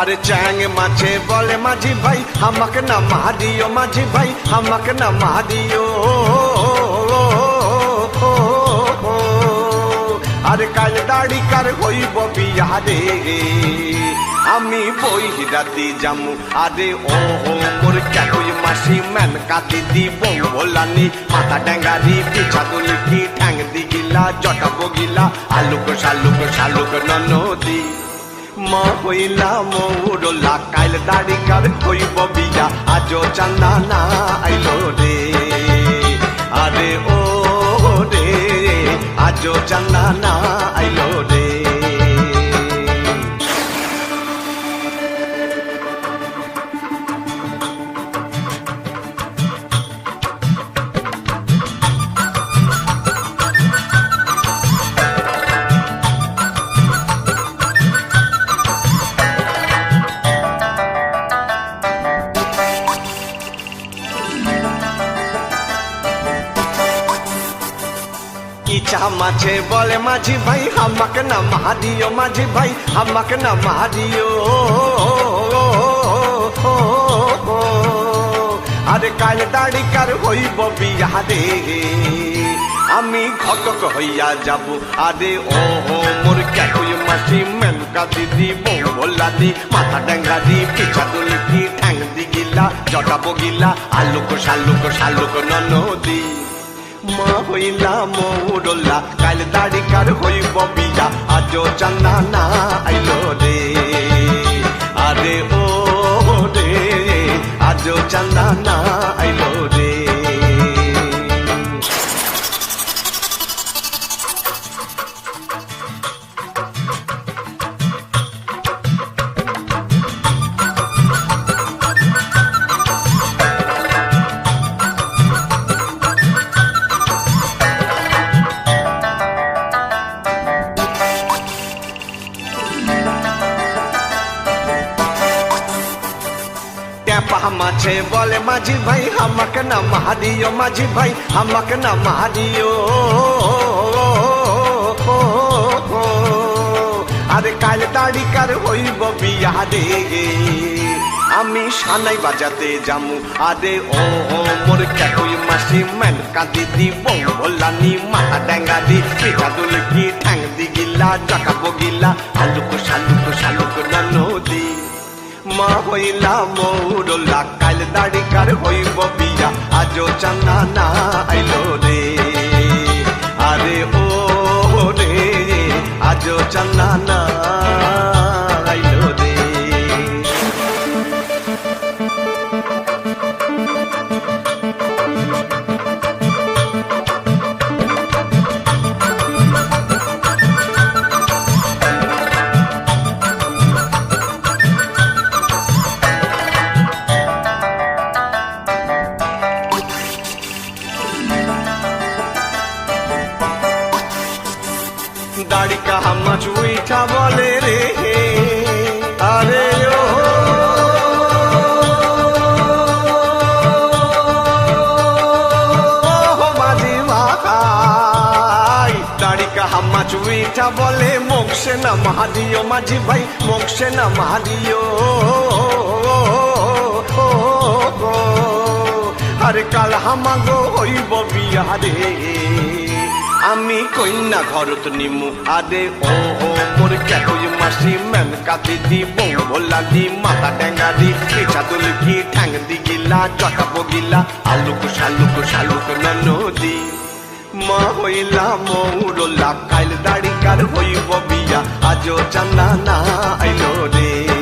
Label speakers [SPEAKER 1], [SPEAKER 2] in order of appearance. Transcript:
[SPEAKER 1] আরে চ্যাং মাছে বলে মাঝি ভাই আমাকে না মারিও মাঝি ভাই আমাকে না মারিও আরে কাল দাড়ি কার হইব বিয়ারে আমি বই রাতি জামু আরে ও ও মোর ক্যাকুই মাসি ম্যান কাতি দি বউ ভোলানি মাথা ড্যাঙ্গারি পিছা দুলকি ঠ্যাং দি গিলা জটা বগিলা আলুক শালুক শালুক ননদি মা হইলা মৌরলা কাইল দাড়ি কার হইব বিয়া আজো চান্দা না আইলো রে। আরে ও রে আজো চান্দা না ইচ্ছা মাঝে বলে মাঝি ভাই, আমাকে না মারিও মাঝি ভাই, আমাকে না মারিও আরে কাল দাড়ি কার হইব বিয়ারে আমি ঘটক হইয়া যাব। আরে ও হো, মোর ক্যাকুই মাসি মেনকা দিদি, বউ ভোলাদি মাথা ডেঙ্গা দি পিছা দুলকি ঠ্যাং দি গিলা, জটা বগিলা, আলুক শালুক শালুক ননদি। মা হইলা মৌরলা, কাল দাড়ি কার হইব বিয়া আজ জানা না আইলো রে। আরে ও রে আজ জানা না আইলো রে। মাছে বলে মাঝি ভাই, আমাকে না মাহাদিও মাঝি ভাই, আমাকে না মাহাদিও আরে কাল দাড়ি কার হইব বিয়ারে আমি সানাই বাজাতে যামু, আরে ও মোর ক্যাকুই মাসি ম্যান কাঁদি দি বউ ভোলানি মাথা ড্যাঙ্গা দি পিঠা দুলকি ঠ্যাং দি গিলা জটা বগিলা হইলা মৌরলা কাল দাড়ি কার হইব বিয়া না আইলো। রে ও মাঝি ভাই দাড়ি কাহা মাছ উইঠা বলে মোকসে না মারিও মাঝি ভাই মোকসে না মারিও আরে কাল হামাগো হইব বিয়ারে আমি কন্যা ঘরত নিমু আদে, ও ও, মোর ক্যাকই মাসি মেন কাতি দি, বউ ভোলা দি, মাথা ডেঙ্গা দি পিছা দুলকি ঠ্যাং দি গিলা জটা বগিলা, আলুক শালুক শালুক নদী মা হইলা মৌরলা, কাইল দাড়ি কার হইব বিয়া আজো চান্দা না আইলো রে।